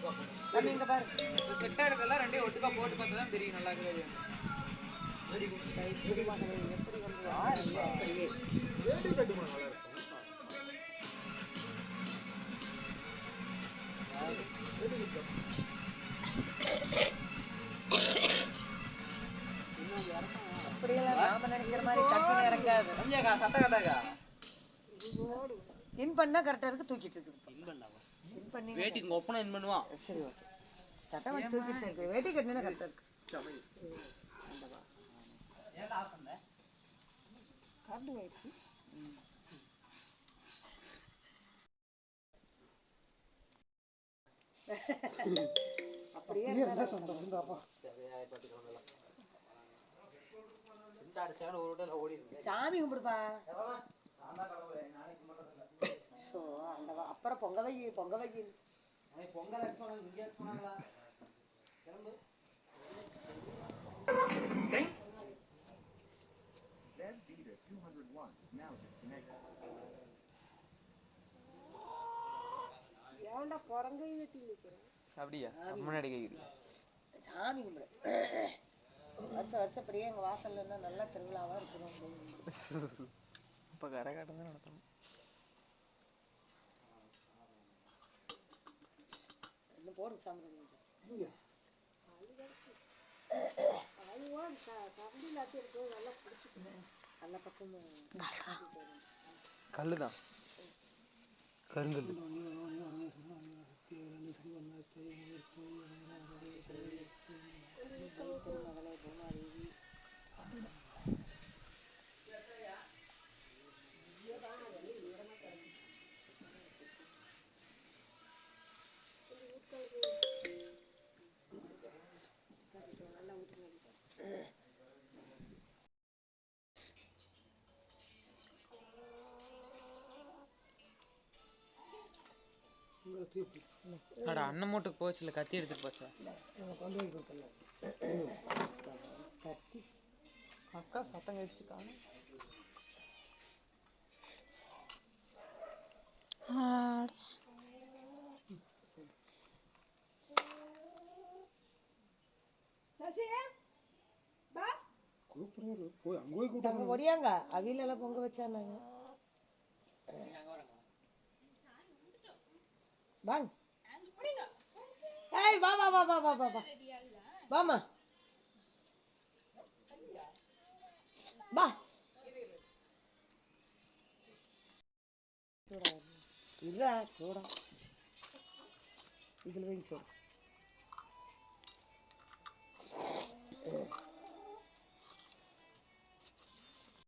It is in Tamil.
ஒட்டுக்கா போடும் தம்பி இங்க பாரு இப்போ செட்டாக இருக்கலாம் ரெண்டையும் ஒட்டுக்கா போட்டு பார்த்தா தான் தெரியும். நல்லா இருக்குது எப்படி. அப்படியெல்லாம் நாம நினைக்கிற மாதிரி டக்குன்னு இறங்காது சட்டை கட்டாக்கா? இன் பண்ணா கரெக்டா இருக்கு தூக்கிட்டு இருக்கு வேட்டிக்கு ஒப்பனை என்ன பண்ணுவான் சரி ஓகே சட்டை வச்சு தூக்கிட்டு இருக்கு. வேட்டி கட்டினா கரெக்டாக இருக்கு கரண்ட் போயிடுச்சு அப்படியே இருந்தா சொந்தம் இருந்தாப்பா சாமி கும்பிடுப்பா. ஸோ அந்த அப்புறம் பொங்க வை பொங்க வை. பொங்கல் வச்சு போனாங்க இங்கே வச்சு போனாங்களா கிளம்பு. ஏன்டா குரங்கை வெட்டி நிற்கிறேன் அப்படியா? முன்னாடி கேக்குது சாமி கும்பிடு. வருஷம் வருஷம் அப்படியே எங்கள் வாசல்ல இருந்தால் நல்லா திருவிழாவாக இருக்கணும் அப்படின்னு. இப்போ கரகாட்டம் தான் நடத்தணும் போகிறோம் சாயந்தரம் கொஞ்சம் கல்லுதான். கருங்கல். திருமகளை அட அண்ணன் மூட்டுக்கு போச்சு இல்லை கத்தி எடுத்துட்டு போச்சா? அக்கா சத்தம் கழிச்சு கூப்பிடுறாரு போய் அங்கே அங்க கூப்பிட்டு ஒடியாங்க அவிலெல்லாம் பொங்க வச்சானாங்க. வாங்க. ஏய் வா வா வா வா வா வா வா.